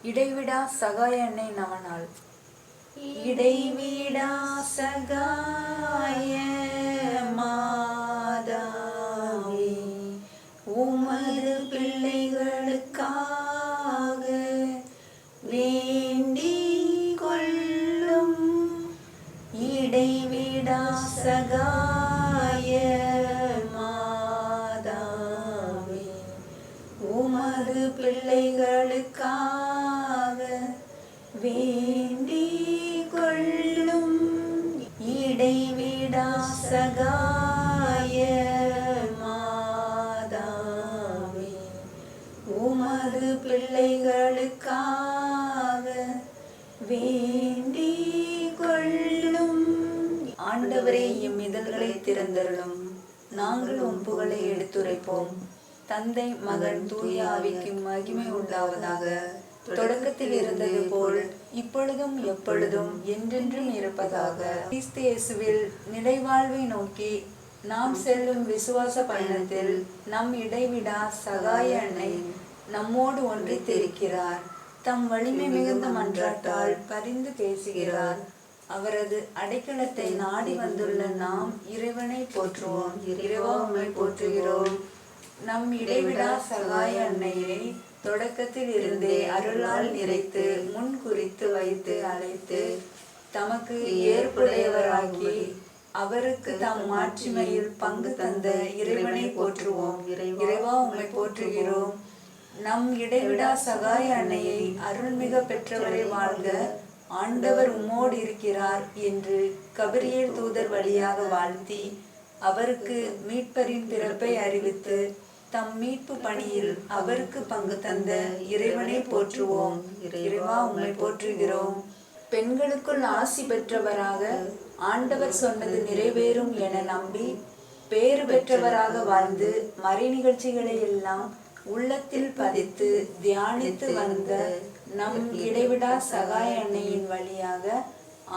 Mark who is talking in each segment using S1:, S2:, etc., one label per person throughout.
S1: இடைவிடா சகாய என்னை நவநாள். இடைவிடா சகாய மாதாவே உமது பிள்ளைகளுக்காக வேண்டி கொள்ளும் இடைவிடா சகாய மாதாவே உமது பிள்ளைகளுக்கு மகன் தூய ஆவிக்கு மகிமை உண்டாவதாக தொடக்கத்தில் இருந்தது போல் இப்பொழுதும் எப்பொழுதும் என்றென்றும் இருப்பதாக. கிறிஸ்து இயேசுவில் நிலைவாழ்வை நோக்கி நாம் செல்லும் விசுவாச பயணத்தில் நம் இடைவிடா சகாய அன்னை நம்மோடு ஒன்றித்திருக்கிறார் தம் வலிமை மிகுந்த மன்றாட்டால் பரிந்து பேசுகிறார். அவரது அடைக்கலத்தை நாடி வந்துள்ள நாம் இறைவனை போற்றுவோம். இறைவா உம்மை போற்றுகிறோம். நம் இடைவிடா சகாய அன்னையை தொடக்கத்தில் இருந்தே அருளால் நிறைத்து முன் குறித்து வைத்து அழைத்து தமக்கு ஏற்புடையவராக்கி அவருக்கு தம் மாட்சிமையில் பங்கு தந்த இறைவனை போற்றுவோம். இறைவா உம்மை போற்றுகிறோம். நம் இடைவிடா சகாய அன்னையை அருள்மிக பெற்றவரை வாழ்க. ஆண்டவர் உம்மோடு இருக்கிறார் என்று கபிரியேல் தூதர் வழியாக வாழ்த்தி அவருக்கு மீட்பரின் பிறப்பை அறிவித்து தம் மீட்பு பணியில் அவருக்கு பங்கு தந்த இறைவனை போற்றுவோம். இறைவா உங்களை போற்றுகிறோம். பெண்களுக்குள் ஆசி பெற்றவராக ஆண்டவர் சொன்னது நிறைவேறும் என நம்பி பேறு பெற்றவராக வாழ்ந்து மறை நிகழ்ச்சிகளை எல்லாம் உள்ளத்தில் பதித்து தியானித்து வந்த நம் இடைவிடா சகாய அன்னையின் வழியாக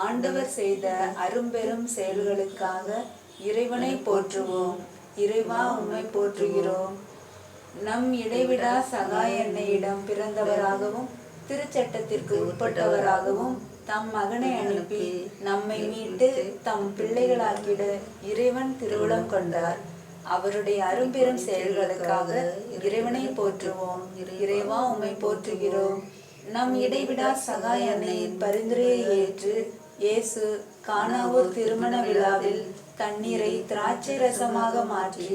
S1: ஆண்டவர் செய்த அரும்பெரும் செயல்களுக்காக இறைவனை போற்றுவோம். இறைவா உம்மை போற்றுகிறோம். நம் இடைவிடா சகாய என்னையிடம் பிறந்தவராகவும் திருச்சட்டத்திற்கு உட்பட்டவராகவும் தம் மகனை அனுப்பி நம்மை மீட்டு தம் பிள்ளைகளாக்கிட இறைவன் திருவுளம் கொண்டார். அவருடைய அரும்பெரும் செயல்களுக்காக இறைவனை போற்றுவோம். இறைவா உம்மை போற்றுகிறோம். நம் இடைவிடா சகாய அன்னையின் பரிந்துரையை ஏற்று இயேசு கானாவூர் திருமண விழாவில் தண்ணீரை திராட்சை ரசமாக மாற்றி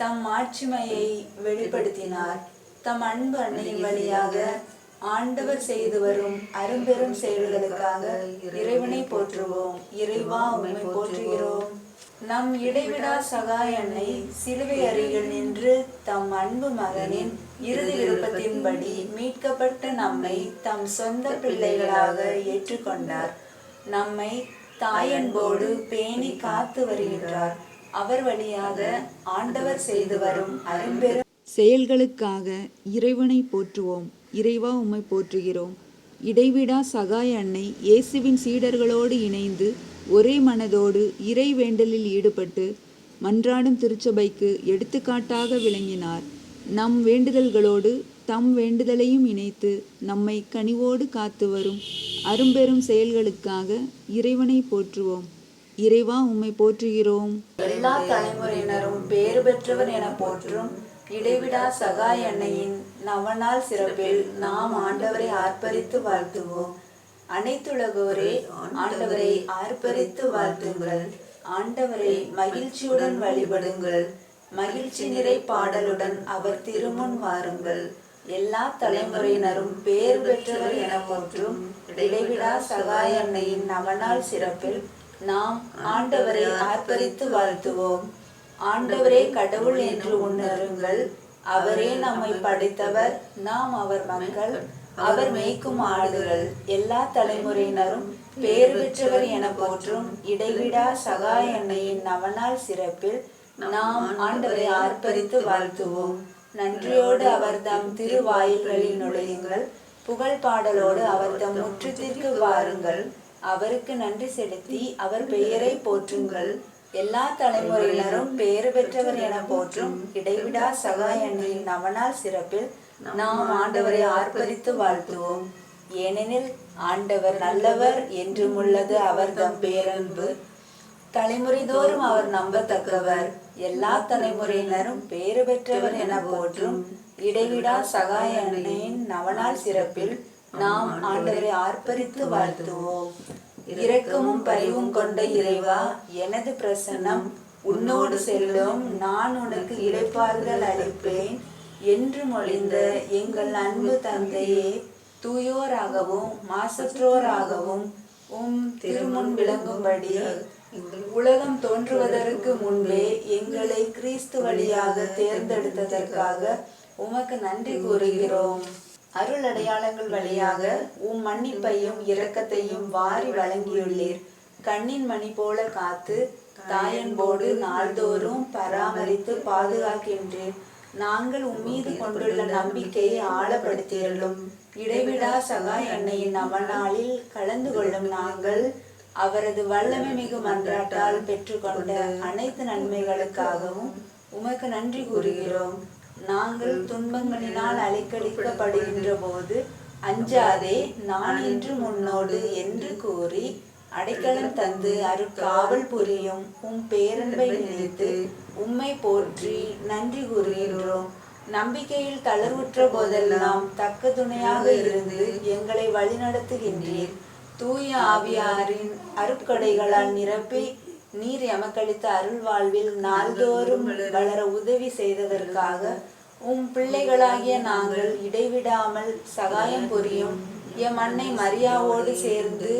S1: தம் ஆட்சிமையை வெளிப்படுத்தினார். தம் அன்பு அன்னையின் வழியாக ஆண்டவர் செய்து வரும் அரும்பெரும் செயல்களுக்காக இறைவனை போற்றுவோம். இறைவா உண்மை போற்றுகிறோம். நம் இடைவிடா சகாய அன்னை சிலுவை அருகில் நின்று தம் அன்பு மகனின் இறுதி விருப்பத்தின்படி மீட்கப்பட்ட நம்மை தம் சொந்த பிள்ளைகளாக ஏற்றுக்கொண்டார். நம்மை தாயன்போடு பேணி காத்து வருகின்றார். அவர் வழியாக ஆண்டவர் செய்து வரும் அரும்பெரும்
S2: செயல்களுக்காக இறைவனை போற்றுவோம். இறைவா உம்மை போற்றுகிறோம். இடைவிடா சகாய அன்னை இயேசுவின் சீடர்களோடு இணைந்து ஒரே மனதோடு இறை வேண்டலில் ஈடுபட்டு மன்றாடும் திருச்சபைக்கு எடுத்துக்காட்டாக விளங்கினார். நம் வேண்டுதல்களோடு தம் வேண்டுதலையும் இணைத்து நம்மை கனிவோடு காத்து வரும் அரும்பெரும் செயல்களுக்காக இறைவனை போற்றுவோம். இறைவா உம்மை போற்றுகிறோம்.
S1: எல்லா தலைமுறையினரும் பேறு பெற்றவர் என போற்றும் இடைவிடா சகாய் அன்னையின் நவநாள் சிறப்பில் நாம் ஆண்டவரை ஆர்ப்பரித்து வாழ்த்துவோம். அனைத்துலகோரே ஆண்டவரை ஆர்ப்பரித்து வாழ்த்துங்கள். ஆண்டவரை மகிழ்ச்சியுடன் வழிபடுங்கள். மகிழ்ச்சி நிறை பாடலுடன் அவர் திருமுன் வாருங்கள். எல்லா தலைமுறையினரும் பேர் பெற்றவர் என போற்றும் இடைவிடா சகாய அன்னையின் நவநாள் சிறப்பில் நாம் ஆண்டவரை ஆர்ப்பரித்து வாழ்த்துவோம். ஆண்டவரே கடவுள் என்று உணருங்கள். அவரே நம்மை படைத்தவர். நாம் அவர் மக்கள். அவர் மேய்க்கும் ஆடுகள். எல்லா தலைமுறையினரும் பேர் பெற்றவர் என போற்றும் இடைவிடா சகாய அன்னையின் நவநாள் சிறப்பில் நாம் ஆண்டவரை ஆர்ப்பரித்து வாழ்த்துவோம். நன்றியோடு அவர் தம் திருவாயில்களில் நுழையுங்கள். புகழ் பாடலோடு அவர் தம் முற்றத்திற்கு வாருங்கள். அவருக்கு நன்றி செலுத்தி அவர் பெயரை போற்றுங்கள். எல்லா தலைமுறையினரும் பெயர் பெற்றவர் என போற்றும் இடைவிடா சகா அன்னையின் நவனால் சிறப்பில் நாம் ஆண்டவரை ஆர்ப்பரித்து வாழ்த்துவோம். ஏனெனில் ஆண்டவர் நல்லவர் என்றும் உள்ளது அவர் தம் பேரன்பு. தலைமுறைதோறும் அவர் நம்பத்தக்கவர். எல்லா தலைமுறையினரும் பேறு பெற்றவர் என போற்றும் இடைவிடா சகாய அன்னையின் நவநாள் சிறப்பில் நாம் ஆண்டவரை ஆர்ப்பரித்து வாழ்த்துவோம். இரக்கமும் பரிவும் கொண்ட இறைவா எனது பிரசன்னம் உன்னோடு செல்லும் நான் உனக்கு இளைப்பாறுதல் அளிப்பேன். என்று மொழிந்த எங்கள் அன்பு தந்தையே தூயோராகவும் மாசற்றோராகவும் உம் திருமுன் விளங்கும்படி உலகம் தோன்றுவதற்கு முன்பே எங்களை கிறிஸ்து வழியாக தேர்ந்தெடுத்ததற்காக உமக்கு நன்றி கூறுகிறோம். அருள் அடையாளங்கள் வழியாக உம் மன்னிப்பையும் இரக்கத்தையும் வாரி வழங்கியுள்ளீர். கண்ணின் மணி போல காத்து தாயன்போடு நாள்தோறும் பராமரித்து பாதுகாக்கின்றேன் நாங்கள் உம்மீது கொண்டுள்ள நம்பிக்கையை ஆழப்படுத்தியுள்ளோம் இடைவிடா சகாய் அன்னையின் நவநாளில் கலந்து கொள்ளும் நாங்கள் அவரது வல்லமை மிகு மன்றாட்டால் பெற்றுக்கொண்ட அனைத்து நன்மைகளுக்காகவும் உமக்கு நன்றி கூறுகிறோம். நாங்கள் துன்பங்களினால் அலைக்கழிக்கப்படுகின்ற போது அஞ்சாதே நான் இன்று முன்னோடு என்று கூறி அடைக்கலம் தந்து அருட்காவல் புரியும் உம் பேரன்பை நினைத்து உம்மை போற்றி நன்றி கூறுகின்றோம். நம்பிக்கையில் தளர்வுற்ற போதெல்லாம் தக்க துணையாக இருந்து எங்களை வழிநடத்துகின்றீர். தூய ஆவியாரின் அருட்கொடைகளால் நிரப்பி நீர் எமக்களித்த அருள் வாழ்வில் நாள்தோறும் வளர உதவி செய்ததற்காக உம் பிள்ளைகளாகிய நாங்கள் இடைவிடாமல் சகாயம் புரியும். எம் அன்னை மரியாவோடு சேர்ந்து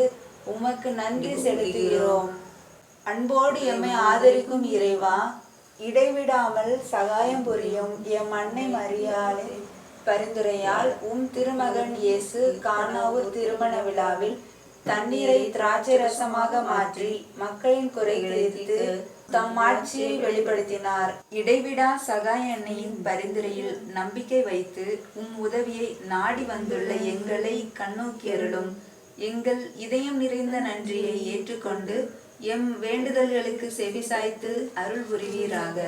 S1: உமக்கு நன்றி செலுத்துகிறோம். அன்போடு எம்மை ஆதரிக்கும் இறைவா இடைவிடாமல் சகாயம் புரியும் எம் அன்னை மரியாதை பரிந்துரையால் உம் திருமகன் இயேசு காணாவூர் திருமண விழாவில் தண்ணீரை திராட்சை ரசமாக மாற்றி மக்களின் குறைகளை தீர்த்து தம் ஆட்சியை வெளிப்படுத்தினார். இடைவிடா சகாய அன்னையின் பரிந்துரையில் நம்பிக்கை வைத்து உம் உதவியை நாடி வந்துள்ள எங்களை கண்ணோக்கி அருளும். எங்கள் இதயம் நிறைந்த நன்றியை ஏற்றுக்கொண்டு எம் வேண்டுதல்களுக்கு செவிசாய்த்து அருள் புரிவீராக.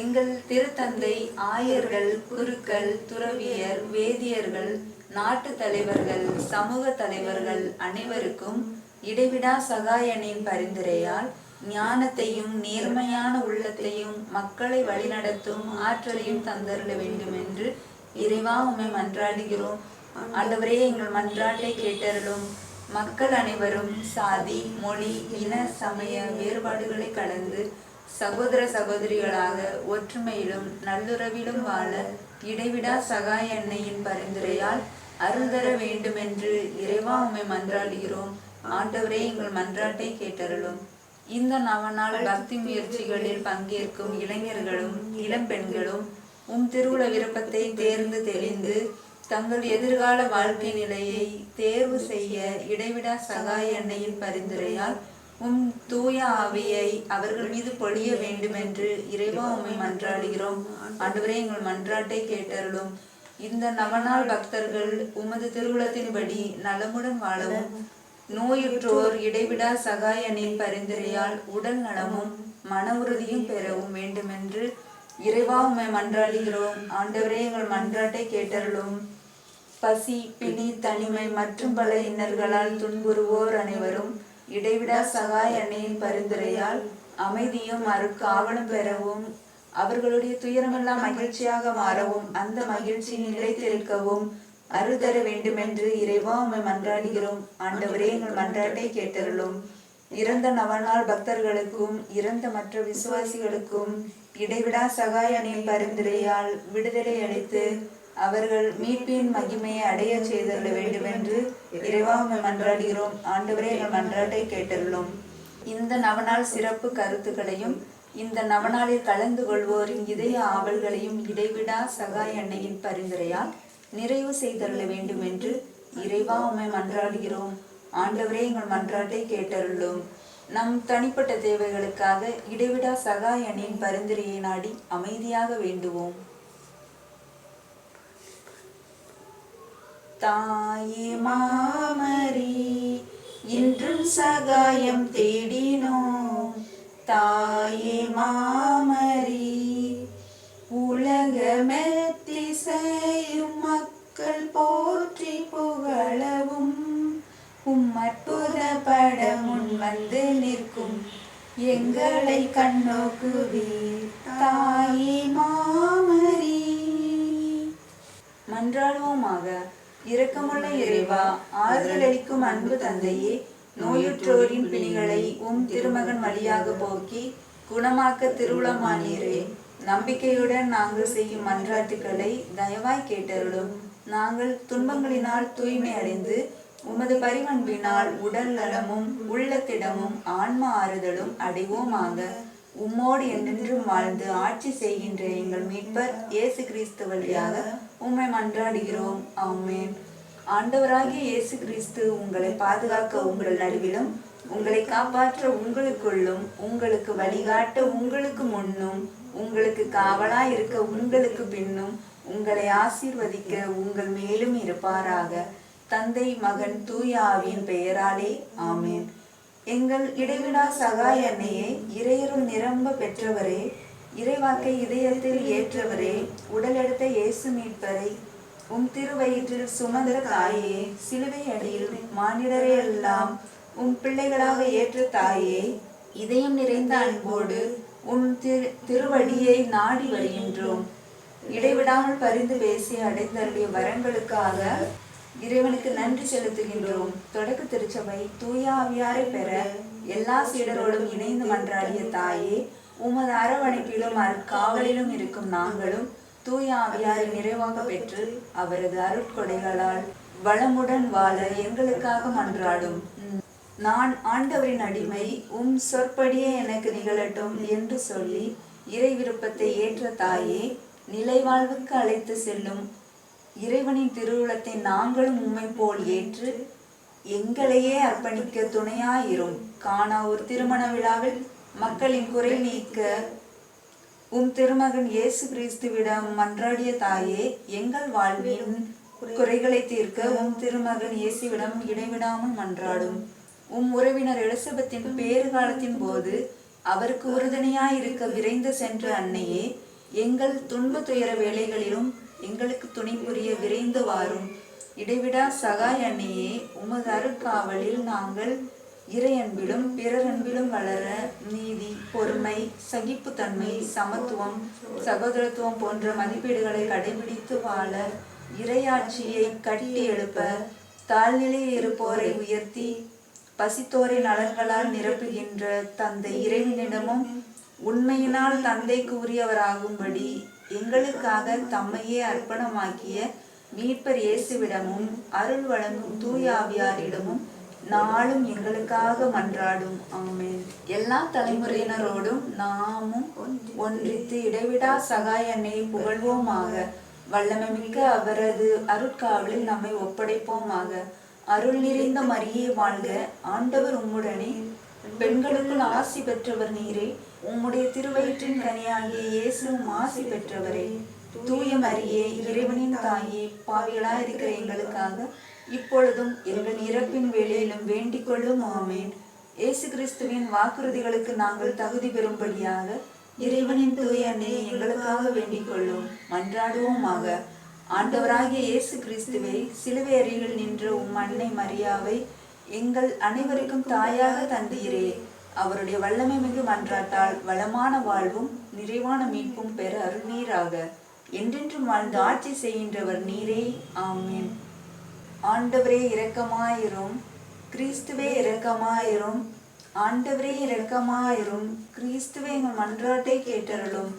S1: எங்கள் திருத்தந்தை ஆயர்கள் குருக்கள் துறவியர் வேதியர்கள் நாட்டு தலைவர்கள் சமூக தலைவர்கள் அனைவருக்கும் இடைவிடா சகாயனின் பரிந்துரையால் ஞானத்தையும் நேர்மையான உள்ளத்தையும் மக்களை வழிநடத்தும் ஆற்றலையும் தந்தருள வேண்டும் என்று இறைவா உண்மை மன்றாடுகிறோம். ஆண்டவரே எங்கள் மன்றாட்டை கேட்டருளும் மக்கள் அனைவரும் சாதி மொழி இன சமய வேறுபாடுகளை கடந்து சகோதர சகோதரிகளாக ஒற்றுமையிலும் நல்லுறவிலும் வாழ இடைவிடா சகாய எண்ணெயின் பரிந்துரையால் அருள் தர வேண்டுமென்று இறைவா உண்மை மன்றாடுகிறோம். ஆண்டவரே எங்கள் மன்றாட்டை கேட்டருளும். இந்த நவநாள் பக்தி முயற்சிகளில் பங்கேற்கும் இளைஞர்களும் இளம்பெண்களும் உம் திருவுள விருப்பத்தை தேர்ந்து தெளிந்து தங்கள் எதிர்கால வாழ்க்கை நிலையை தேர்வு செய்ய இடைவிடா சகாய எண்ணெயில் பரிந்துரையால் உம் தூய ஆவியை அவர்கள் மீது பொழிய வேண்டும் என்று இறைவா உண்மை மன்றாடுகிறோம். ஆண்டவரே எங்கள் மன்றாட்டை கேட்டருளும். இந்த நவநாள் பக்தர்கள் உமது திருவுளத்தின்படி நலமுடன் வாழவும். நோயுற்றோர் இடைவிடா சகாயனின் பரிந்துரையால் உடல் நலமும் மன உறுதியும் பெறவும் வேண்டுமென்று இறைவா உம்மை மன்றாடுகிறோம். ஆண்டவரே எங்கள் மன்றாட்டை கேட்டருளும். பசி பிணி தனிமை மற்றும் பல இன்னல்களால் துன்புறுவோர் அனைவரும் இடைவிடா சகாய அன்னையின் பரிந்துரையால் அமைதியும் அருக்காவலும் பெறவும். அவர்களுடைய துயரமெல்லாம் மகிழ்ச்சியாக மாறவும் அந்த மகிழ்ச்சி நிலைத்திருக்கவும் அருள் தர வேண்டுமென்று இறைவா உண்மை மன்றாடுகிறோம். ஆண்டவரே எங்கள் மன்றாட்டை கேட்டருளும். இறந்த நவநாள் பக்தர்களுக்கும் இறந்த மற்ற விசுவாசிகளுக்கும் இடைவிடா சகாய அணியின் பரிந்துரையால் விடுதலை அளித்து அவர்கள் மீட்பின் மகிமையை அடைய செய்தருள வேண்டுமென்று இறைவா உம்மை மன்றாடுகிறோம். ஆண்டவரே எங்கள் மன்றாட்டை கேட்டருளும். இந்த நவநாள் சிறப்பு கருத்துக்களையும் இந்த நவநாளில் கலந்து கொள்வோரின் இதய ஆவல்களையும் இடைவிடா சகாய் அன்னையின் பரிந்துரையால் நிறைவு செய்தருள வேண்டும் என்று இறைவா உண்மை மன்றாடுகிறோம். ஆண்டவரே எங்கள் மன்றாட்டை கேட்டருளும். நம் தனிப்பட்ட தேவைகளுக்காக இடைவிடா சகாய் அணியின் பரிந்துரையை நாடி அமைதியாக வேண்டுவோம். தாயே மாமரி இன்றும் சகாயம் தேடி தாயே மாமரி உலகமெத்திசையும் மக்கள் போற்றி புகழ அற்புதப்பட முன் வந்து நிற்கும். எங்களை கண்ணோக்குவீர் தாயே மாமரி. மன்றாடுவோமாக இரக்கமுள்ள இறைவா ஆறுதல் அளிக்கும் அன்பு தந்தையே நோயுற்றோரின் பிணிகளை உம் திருமகன் வழியாக போக்கி குணமாக்க திருவுளமானீரே. நம்பிக்கையுடன் நாங்கள் செய்யும் மன்றாட்டுக்களை தயவாய் கேட்டருளும். நாங்கள் துன்பங்களினால் தூய்மை அடைந்து உமது பரிவன்பினால் உடல் நலமும் உள்ளத்திடமும் ஆன்ம ஆறுதலும் அடைவோமாக. உம்மோடு என்றென்றும் வாழ்ந்து ஆட்சி செய்கின்ற எங்கள் மீட்பர் இயேசு கிறிஸ்து வழியாக உம்மை மன்றாடுகிறோம். ஆமேன். ஆண்டவராகிய இயேசு கிறிஸ்து உங்களை பாதுகாக்க உங்கள் நடுவிலும் உங்களை காப்பாற்ற உங்களுக்குள்ளும் உங்களுக்கு வழிகாட்ட உங்களுக்கு முன்னும் உங்களுக்கு காவலா இருக்க உங்களுக்கு பின்னும் உங்களை ஆசீர்வதிக்க உங்கள் மேலும் இருப்பாராக. தந்தை மகன் தூயாவின் பெயராலே ஆமேன். எங்கள் இடைவிடா சகாய அன்னையே இறையரும் நிரம்ப பெற்றவரே இறைவாக்கை இதயத்தில் ஏற்றவரே உடலெடுத்த இயேசு மீட்பரை. உம் திருவயிற்றில் சுமந்த தாயே சிலுவை அடியில் மானிடரே எல்லாம் உன் பிள்ளைகளாக ஏற்ற தாயே இதயம் நிறைந்த அன்போடு உன் திரு திருவடியை நாடி வருகின்றோம். இடைவிடாமல் பரிந்து பேசி அடைந்தருடைய வரங்களுக்காக இறைவனுக்கு நன்றி செலுத்துகின்றோம். தொடக்க திருச்சபை தூய ஆவியாரை பெற எல்லா சீடரோடும் இணைந்து மன்றாடிய தாயே உமது அரவணைப்பிலும் காவலிலும் இருக்கும் நாங்களும் தூய ஆவியாரை நிறைவாக பெற்று அவரது அருட்கொடைகளால் வளமுடன் வாழ எங்களுக்காக மன்றாடும். நான் ஆண்டவரின் அடிமை உம் சொற்படியே எனக்கு நிகழட்டும் என்று சொல்லி இறை விருப்பத்தை ஏற்ற தாயே நிலைவாழ்வுக்கு அழைத்து செல்லும் இறைவனின் திருவுளத்தை நாங்களும் உம்மை போல் ஏற்று எங்களையே அர்ப்பணிக்க துணையாயிரும். காணா ஒரு திருமண விழாவில் மக்களின் குறை நீக்க உம் திருமகன் இயேசு கிறிஸ்துவிடம் மன்றாடிய தாயே எங்கள் வாழ்வின் குறைகளை தீர்க்க உம் திருமகன் இயேசுவிடம் இடைவிடாமல் மன்றாடும். உம் உறவினர் எலிசபெத்தின் பேறு காலத்தின் போது அவருக்கு உறுதுணையாய் இருக்க விரைந்து சென்ற அன்னையே எங்கள் துன்ப துயர வேளைகளிலும் எங்களுக்கு துணை புரிய விரைந்து வாரும். இடைவிடா சகாய் அன்னையே உமது அருட்காவலில் நாங்கள் இறை அன்பிலும் பிறர் அன்பிலும் வளர நீதி பொறுமை சகிப்புத்தன்மை சமத்துவம் சகோதரத்துவம் போன்ற மதிப்பீடுகளை கடைபிடித்து வாழ இறையாட்சியை கட்டி எழுப்ப தாழ்நிலையில் இருப்போரை உயர்த்தி பசித்தோரின் நலன்களால் நிரப்புகின்ற தந்தை இறைவனிடமும் உண்மையினால் தந்தைக்கு உரியவராகும்படி எங்களுக்காக தம்மையே அர்ப்பணமாக்கிய மீட்பர் இயேசுவிடமும் அருள் வழங்கும் தூயாவியாரிடமும் நாளும் எங்களுக்காக மன்றாடும். ஆமென். எல்லா தலைமுறையினரோடும் நாமும் ஒன்றித்து இடைவிடா சகாயனை புகழ்வோமாக. வல்லமை மிக்க அவரது அருட்காவலில் நம்மை ஒப்படைப்போமாக. அருள் நிறைந்த மரியே வாழ்க. ஆண்டவர் உம்முடனே. பெண்களுக்குள் ஆசி பெற்றவர் நீரே. உம்முடைய திருவயிற்றின் கனியாகிய இயேசுவும் ஆசி பெற்றவரே. தூய மரியே இறைவனின் தாயே பாவிகளா இருக்கிற எங்களுக்காக இப்பொழுதும் எங்கள் இறப்பின் வேளையிலும் வேண்டிக் கொள்ளும் ஆமேன். இயேசு கிறிஸ்துவின் வாக்குறுதிகளுக்கு நாங்கள் தகுதி பெறும்படியாக இறைவனின் தூய அன்னையை எங்களுக்காக வேண்டிக் கொள்ளும் மன்றாடுவோமாக. ஆண்டவராகிய இயேசு கிறிஸ்துவை சிலுவை அருகில் நின்ற உம் அன்னை மரியாவை எங்கள் அனைவருக்கும் தாயாக தந்தீரே அவருடைய வல்லமை மிகு மன்றாட்டால் வளமான வாழ்வும் நிறைவான மீட்பும் பெற அருள்நீராக. என்றென்றும் வாழ்ந்து ஆட்சி செய்கின்றவர் நீரே. ஆமீன். ஆண்டவரே இரக்கமாயிரும் கிறிஸ்துவே இரக்கமாயிரும். ஆண்டவரே இரக்கமாயிரும் கிறிஸ்துவே எங்கள் மன்றாட்டை கேட்டருளும்.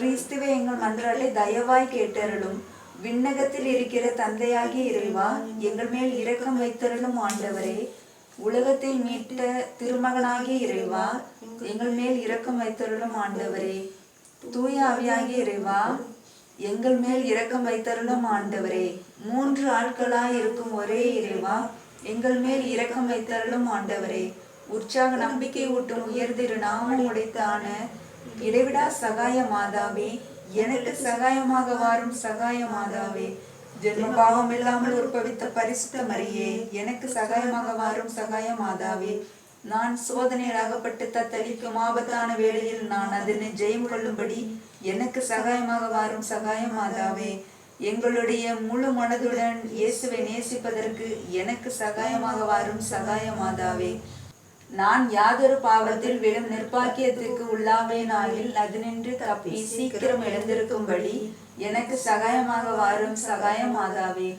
S1: கிறிஸ்துவே எங்கள் மன்றாட்டை தயவாய் கேட்டருளும். விண்ணகத்தில் இருக்கிற தந்தையாகிய இறைவா எங்கள் மேல் இரக்கம் வைத்தருளும் ஆண்டவரே. உலகத்தை மீட்ட திருமகனாகிய இறைவா எங்கள் மேல் இரக்கம் வைத்தருளும் ஆண்டவரே. தூய அவியாகி இறைவா எங்கள் மேல் இரக்கம் வைத்தருளும் ஆண்டவரே. மூன்று ஆட்களாய் இருக்கும் ஒரே இறைவா எங்கள் மேல் இரக்கம் வைத்தருளும் ஆண்டவரே. உற்சாக நம்பிக்கை ஊட்டும் உயர்திரு நாமம் உடைத்தான இடைவிடா சகாய மாதாவே எனக்கு சகாயமாக வாரும் சகாய மாதாவே ஜென்ம பாவம் இல்லாமல் உற்பவித்த பரிசுத்த மரியே எனக்கு சகாயமாக வாரும் சகாய மாதாவே நான் சோதனையில் அகப்பட்டு தத்தளிக்கும் ஆபத்தான வேளையில் நான் அதனை ஜெயம் கொள்ளும்படி எனக்கு சகாயமாக வாரும் சகாய மாதாவே எங்களுடைய முழு மனதுடன் இயேசுவை நேசிப்பதற்கு எனக்கு சகாயமாக வாரும் சகாய மாதாவே நான் யாதொரு பாவத்தில் விழும் நிர்பாக்கியத்துக்கு உள்ளாவேனாயில் அதனின்று தப்பி சீக்கிரம் எழுந்திருக்கும்படி எனக்கு சகாயமாக வாரும் சகாயம் ஆதாவே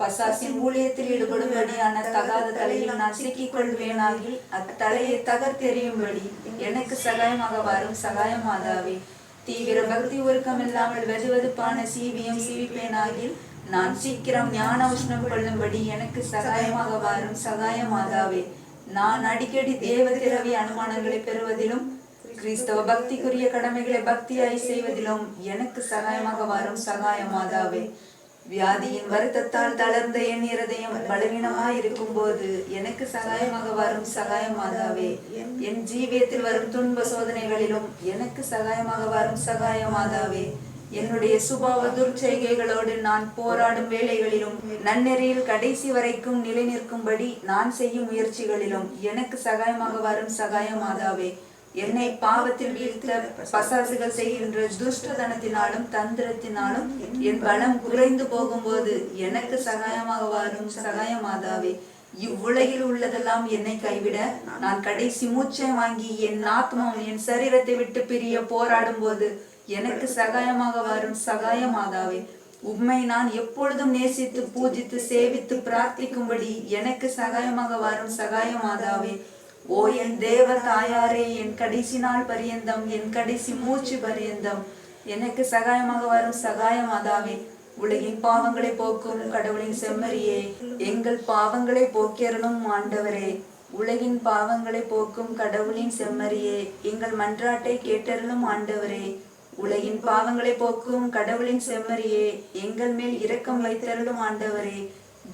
S1: பசாசின் ஊழியத்தில் ஈடுபடும்படியான தகாத தலையில் நான் சிக்கிக் கொள்வேனாகில் அத்தலையை தகர்த்தெறியும்படி எனக்கு சகாயமாக வாரும் சகாயம் ஆதாவே தீவிர பக்தி உருக்கம் இல்லாமல் வெதுவெதுப்பான சீவியம் சீவிப்பேனாகில் நான் சீக்கிரம் ஞான உஷ்ணம் கொள்ளும்படி எனக்கு சகாயமாக வாரும் சகாயம் ஆதாவே நான் அடிக்கடி தேவ திரவி அனுமானங்களை பெறுவதிலும் கிறிஸ்தவ பக்திக்குரிய கடமைகளை பக்தியாய் செய்வதிலும் எனக்கு சகாயமாக வரும் சகாயமாதாவே வியாதியின் வருத்தத்தால் தளர்ந்த என் இருதயம் பலவீனமாய் இருக்கும் போது எனக்கு சகாயமாக வரும் சகாயமாதாவே என் ஜீவியத்தில் வரும் துன்ப சோதனைகளிலும் எனக்கு சகாயமாக வரும் சகாயமாதாவே என்னுடைய சுபாவ துர்ச்செய்கைகளோடு நான் போராடும் வேலைகளிலும் நன்னெறியில் கடைசி வரைக்கும் நிலை நிற்கும்படி நான் செய்யும் முயற்சிகளிலும் எனக்கு சகாயமாக வரும் சகாயமாதாவே என்னை பாவத்தில் வீழ்த்த பசாசுகள் செய்கின்ற துஷ்டதனத்தினாலும் தந்திரத்தினாலும் என் பலம் குறைந்து போகும்போது எனக்கு சகாயமாக வரும் சகாயமாதாவே இவ்வுலகில் உள்ளதெல்லாம் என்னை கைவிட நான் கடைசி மூச்சை வாங்கி என் ஆத்மம் என் சரீரத்தை விட்டு பிரிய போராடும் போது எனக்கு சகாயமாக வரும் சகாய மாதாவே உம்மை நான் எப்பொழுதும் நேசித்து பூஜித்து சேவித்து பிரார்த்திக்கும்படி எனக்கு சகாயமாக வரும் சகாய மாதாவே ஓ என் தேவ தாயாரே என் கடைசி நாள் பரியந்தம் என் கடைசி மூச்சு பரியந்தம் எனக்கு சகாயமாக வரும் சகாய மாதாவே உலகின் பாவங்களை போக்கும் கடவுளின் செம்மறியே எங்கள் பாவங்களை போக்கிறனும் ஆண்டவரே உலகின் பாவங்களை போக்கும் கடவுளின் செம்மறியே எங்கள் மன்றாட்டை கேட்டருளும் ஆண்டவரே உலகின் பாவங்களை போக்கும் கடவுளின் செம்மறியே எங்கள் மேல் இரக்கம் வைத்தருளும் ஆண்டவரே.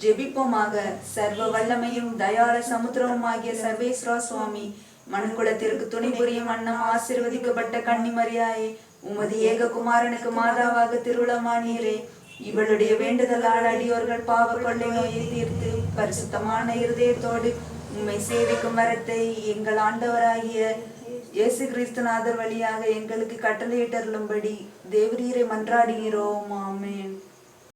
S1: ஜெபிப்போமாக சர்வ வல்லமையும் தயார சமுத்திரமுமாகிய சர்வேஸ்வரா சுவாமி. மனுக்குலத்திற்கு துணை புரியும் அன்னம் ஆசிர்வதிக்கப்பட்ட கன்னிமரியாயே உமது ஏக குமாரனுக்கு மாதாவாக திருவுளமானீரே இவளுடைய வேண்டுதலால் அடியோர்கள் பாவ கொள்ளை நோயை தீர்த்து பரிசுத்தமான இருதயத்தோடு உம்மை சேவிக்கும் வரத்தை எங்கள் ஆண்டவராகிய இயேசு கிறிஸ்துநாதர் வழியாக எங்களுக்கு கட்டளையிட்டருளும்படி தேவரீரை மன்றாடுகிறோம். ஆமேன்.